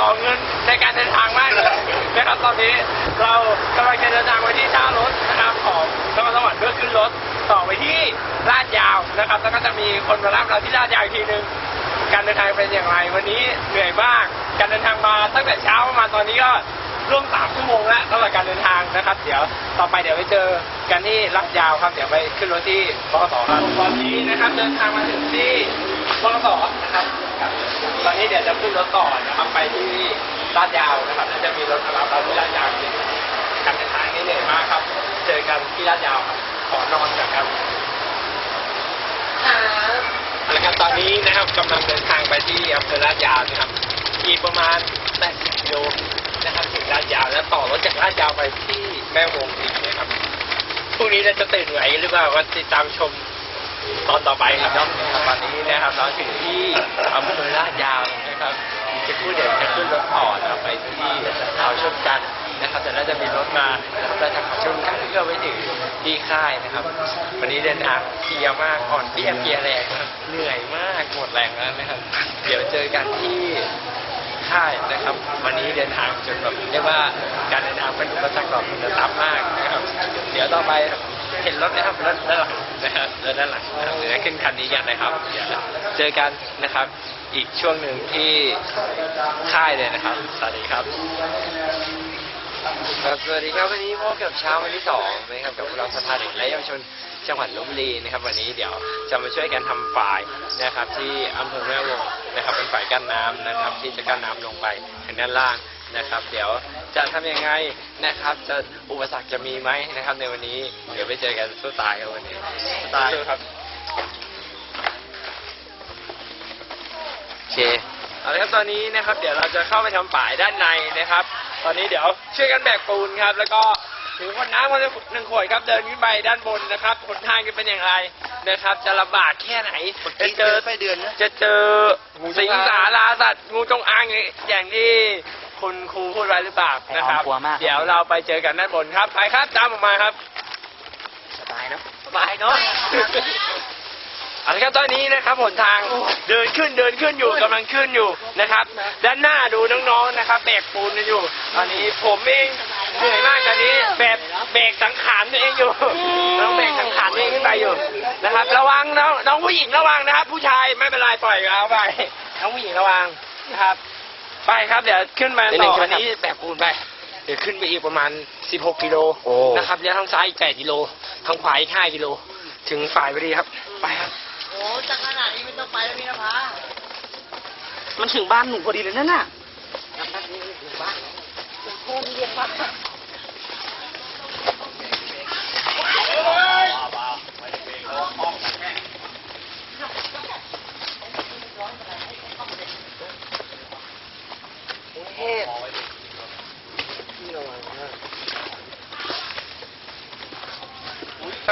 ต่อเงินในการเดินทางมากเลยนะครับตอนนี้เรากำลังจะเดินทางไปที่ท่ารถนะครับของนครสวรรค์เพื่อขึ้นรถต่อไปที่ลาดยาวนะครับ แล้วก็จะมีคนมารับเราที่ลาดยาวอีกทีหนึ่งการเดินทางเป็นอย่างไร วันนี้เหนื่อยมากการเดินทางมาตั้งแต่เช้ามาตอนนี้ก็ร่วมสามชั่วโมงแล้วสำหรับการเดินทางนะครับ เดี๋ยวต่อไปเดี๋ยวไปเจอกันที่ลาดยาวครับเดี๋ยวไปขึ้นรถที่บขสครับตอนนี้นะครับเดินทางมาถึงที่ บขสนะครับครับ ตอนนี้เดี๋ยวจะขึ้นรถต่อนะครับไปที่ลาดยาวนะครับแล้วจะมีรถมารับเราที่ลาดยาวอีกทีหนึ่งการเดินทางนี้เหนื่อยมากครับ เจอกันที่ลาดยาวครับขอนอนก่อนครับเอาละครับตอนนี้นะครับกำลังเดินทางไปที่อำเภอลาดยาวนะครับอีกประมาณ 80กิโลนะครับถึงลาดยาวแล้วต่อรถจากลาดยาวไปที่แม่วงอีกนะครับพรุ่งนี้เราจะตื่นไหวหรือเปล่าก็ติดตามชม ตอนต่อไปครับตอนนี้นะครับเราถึงที่อำเภอลาดยาวนะครับจะพูดเดี๋ยวจะขึ้นรถต่อนะครับไปที่เขาชมกันนะครับแต่น่าจะมีรถมานะครับแล้วจากเขาชมกันเพื่อไปถึงที่ค่ายนะครับ วันนี้เดินทางเพียมากอ่อนเพียเพียแรงนะครับเหนื่อยมากหมดแรงแล้วนะครับ เดี๋ยวเจอกันที่ค่ายนะครับ วันนี้เดินทางจนแบบเรียกว่าการเดินทางเป็นอุปสรรคต่อคุณภาพมากนะครับ เดี๋ยวต่อไป เห็นรถนะครับรถด้านหลังนะครับรถด้านหลังนะครับเดี๋ยวจะขึ้นคันนี้กันนะครับเดี๋ยวเจอกันนะครับ อีกช่วงหนึ่งที่ค่ายเลยนะครับ สวัสดีครับครับสวัสดีครับวันนี้พบกับเช้าวันที่สองนะครับกับพวกเราสภาเด็กและเยาวชนจังหวัดลบบุรีนะครับ วันนี้เดี๋ยวจะมาช่วยกันทำฝายนะครับ ที่อำเภอแม่วงนะครับ เป็นฝายกั้นน้ำนะครับ ที่จะกั้นน้ำลงไปทางด้านล่าง นะครับ เดี๋ยวจะทำยังไงนะครับ จะอุปสรรคจะมีไหมนะครับ ในวันนี้เดี๋ยวไปเจอกันสู้ตายครับวันนี้สู้ตายครับโอเคเอาละครับตอนนี้นะครับ เดี๋ยวเราจะเข้าไปทำฝายด้านในนะครับ ตอนนี้เดี๋ยวช่วยกันแบกปูนครับ แล้วก็ ถือคนน้ำคนละหนึ่งขวดครับเดินขึ้นไปด้านบนนะครับหนทางจะเป็นอย่างไรนะครับ จะลำบากแค่ไหนจะเจอไปเดือนนะจะเจอสิงสาราสัตว์งูจงอางอย่างที่คุณครูพูดไว้หรือเปล่านะครับกลัวมากเดี๋ยวเราไปเจอกันด้านบนครับไปครับตามผมมาครับ สบายเนอะสบายเนาะเอาละครับตอนนี้นะครับหนทางเดินขึ้นเดินขึ้นอยู่กำลังขึ้นอยู่นะครับ ด้านหน้าดูน้องๆนะครับแบกปูนกันอยู่ตอนนี้ผมเอง เหนื่อยมากตอนนี้แบกแบกสังขารตัวเองอยู่ต้องแบกสังขารตัวเองขึ้นไปอยู่นะครับ ระวังน้องน้องผู้หญิงระวังนะครับ ผู้ชายไม่เป็นไรปล่อยเขาไปน้องผู้หญิงระวังนะครับ ไปครับเดี๋ยวขึ้นมาต่ออันนี้แบกปูนไปเดี๋ยวขึ้นไปอีกประมาณ 16 กิโลโอ้นะครับแล้วทางซ้ายอีก8กิโลทางขวาอีก5กิโลถึงฝ่ายพอดีครับ ไปครับโอ้จะขนาดนี้ไม่ต้องไปแล้วพี่นภามันถึงบ้านหนูพอดีเลยนั่นน่ะ ครั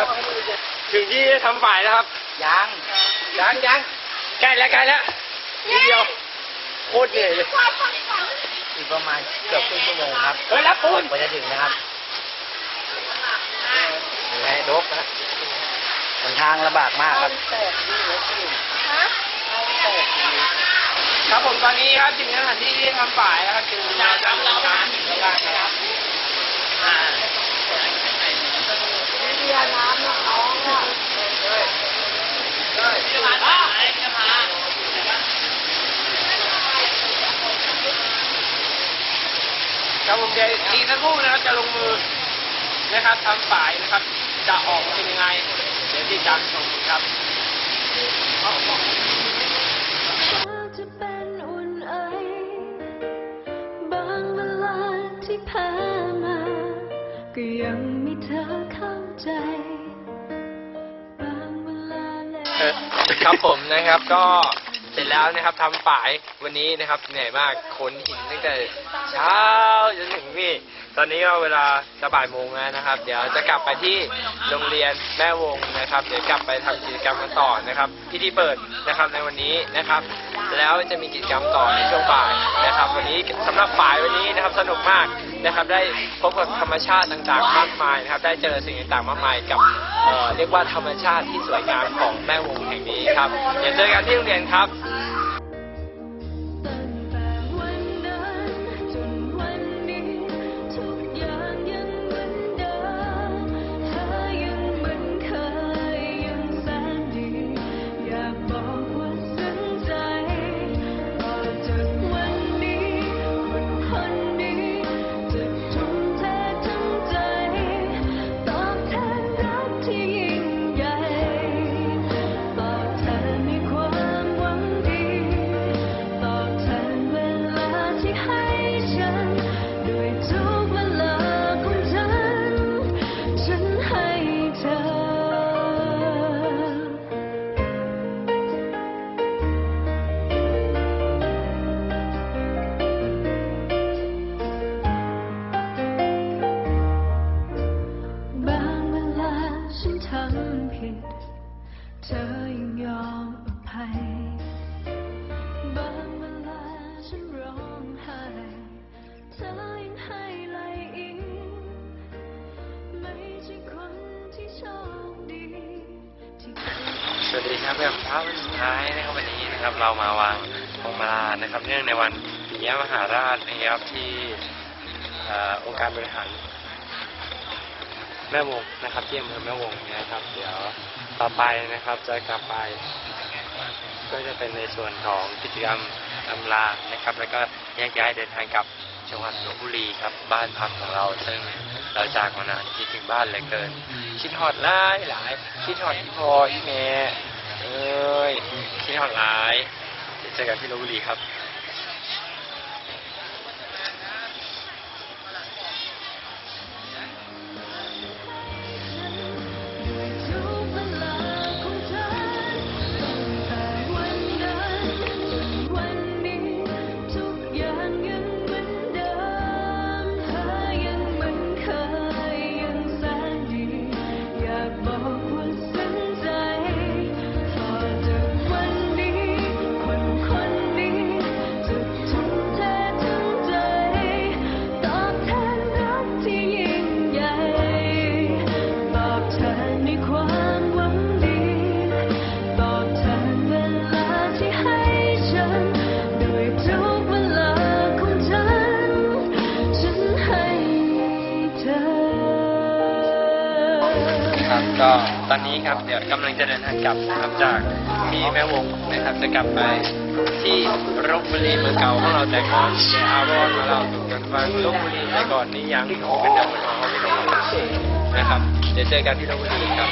บถึงที่ทำฝ่ายแล้วครับ ยัง ยังยังใกล้แล้วใกล้แล้วนิดเดียว โคตรเหนื่อยเลย อีกประมาณเกือบครึ่งชั่วโมงครับเฮ้ยรับปูน กว่าจะถึงนะครับยังไงดกนะหนทางลำบากมากครับ ครับผมตอนนี้ครับถึงสถานที่ที่ทำฝ่ายแล้วครับถึงการทำเราการถึงเวลาครับอ่าเบียร์น้ำน้องอะพี่นภาพี่นภาครับผมเดี๋ยวอีกสักครู่นะครับจะลงมือนะครับทำฝ่ายนะครับ จะออกมาเป็นยังไง เดี๋ยวติดตามชมครับจะเป็นอุ่นไอบางเวลาที่ผ่านมาก็ยังมีเธอเข้าใจบางเวลาแล้วเอ่อครับผมนะครับก็เสร็จแล้วนะครับทำฝายวันนี้นะครับเหนื่อยมากขนหินตั้งแต่เช้าจนถึงนี่ตอนนี้ก็เวลาจะบ่ายโมงแล้วนะครับ เดี๋ยวจะกลับไปที่โรงเรียนแม่วงนะครับ เดี๋ยวกลับไปทำกิจกรรมกันต่อนะครับพิธีเปิดนะครับในวันนี้นะครับ แล้วจะมีกิจกรรมต่อในช่วงบ่ายนะครับ วันนี้สำหรับบ่ายวันนี้นะครับสนุกมาก นะครับได้พบกับธรรมชาติต่างๆมากมายนะครับได้เจอสิ่งต่างๆมากมายกับเอ่อเรียกว่าธรรมชาติที่สวยงามของแม่วงแห่งนี้ครับเดี๋ยวเจอกันที่โรงเรียนครับ ครับแบบเช้าวันสุดท้ายนะครับวันนี้นะครับ เรามาวางพวงมาลานะครับ เนื่องในวันปิยมหาราชนะครับที่องค์การบริหารแม่วงนะครับที่อำเภอแม่วงนะครับ เดี๋ยวต่อไปนะครับจะกลับไป ก็จะเป็นในส่วนของกิจกรรมอำลานะครับ แล้วก็แยกย้ายเดินทางกลับจังหวัดลบบุรีครับบ้านพักของเรา ซึ่งเราจากมานานคิดถึงบ้านเหลือเกิน คิดหอดหลายหลายคิดหอดอีพออีแม่ เอ้ยคิดหอดหลายเดี๋ยวเจอกันที่ลบบุรีครับ ครับก็ตอนนี้ครับเดี๋ยวกำลังจะเดินทางกลับนะครับจากที่แม่วงนะครับจะกลับไปที่ลบบุรีเมืองเก่าของเราแต่ก่อนในอาวอนของเราถูกกันฟังลบบุรีแต่ก่อนนี้ยังโอ้เป็นเดิมเป็นของเขาเป็นของเรานะครับเดี๋ยวเจอกันที่ลบบุรีครับ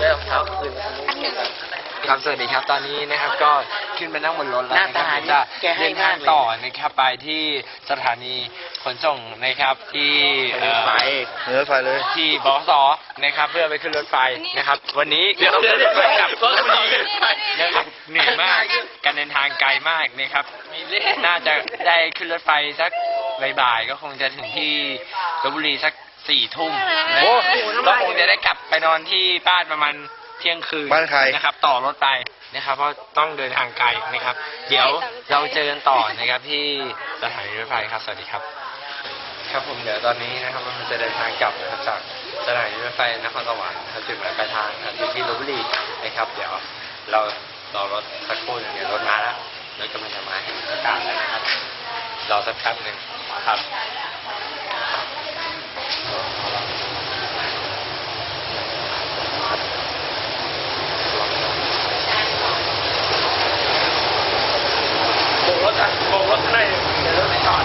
เริ่มเท้าคืน ครับสวัสดีครับตอนนี้นะครับก็ขึ้นไปนั่งบนรถแล้วนะครับเดี๋ยวจะเดินทางต่อนะครับไปที่สถานีขนส่งนะครับที่เอ่อเนื้อไฟเลยที่บขสนะครับเพื่อไปขึ้นรถไฟนะครับ วันนี้เดี๋ยวเดี๋ยวไปกลับรถบุรีนะครับเหนื่อยมากการเดินทางไกลมากนะครับน่าจะได้ขึ้นรถไฟสักบ่ายๆก็คงจะถึงที่ลบบุรีสักสี่ทุ่มนะก็คงจะได้กลับไปนอนที่บ้านประมาณ เที่ยงคืนบ้านใคร นะครับ ต่อรถไปนะครับ เพราะต้องเดินทางไกลนะครับ เดี๋ยวเราเจอกันต่อนะครับที่สถานีรถไฟครับ สวัสดีครับ ครับผมเดี๋ยวตอนนี้นะครับเราจะเดินทางกลับนะครับจากสถานีรถไฟนครสวรรค์นะครับจุดหมายปลายทางนะครับอยู่ที่ลบบุรีนะครับ เดี๋ยวเรารอรถสักครู่หนึงเดี๋ยวรถมาแล้วรถกำลังจะมาให้ประกาศแล้วนะครับรอสักแป๊บหนึ่งครับโบกรถอะโบกรถข้างในเดี๋ยวรถไม่จอด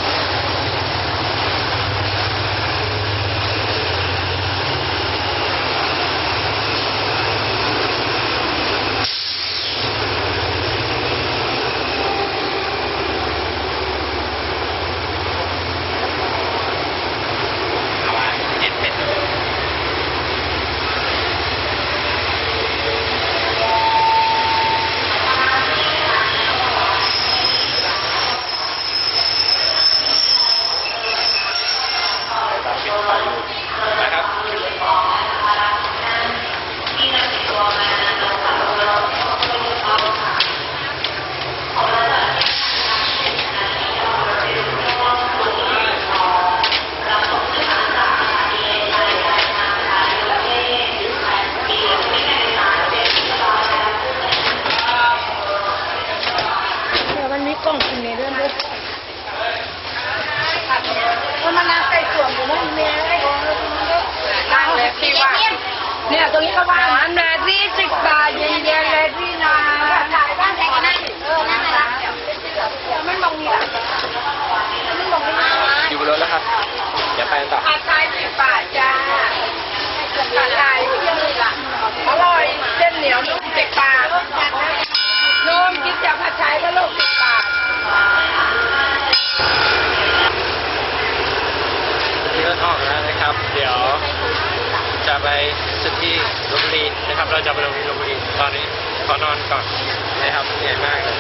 ตรงนี้เขาว่าน้ำนาทีสิบบาทเย็นๆเลยพี่นาถ่ายบ้านแต่งนั่นเออนั่นแหละมันมองนี่แหละมันมองนี่อยู่บนรถแล้วครับเดี๋ยวไปต่อผัดไทยสิบบาทจ้าผัดไทยอร่อยเส้นเหนียวนุ่มสิบบาทนุ่มกินจากผัดไทยก็ลูกสิบบาท นี่ก็ออกแล้วนะครับ เดี๋ยว จะไปสุดที่ลพบุรีนะครับ เรา จะไปลงที่ลพบุรีตอนนี้ขอนอนก่อนนะครับเหนื่อยมากเลย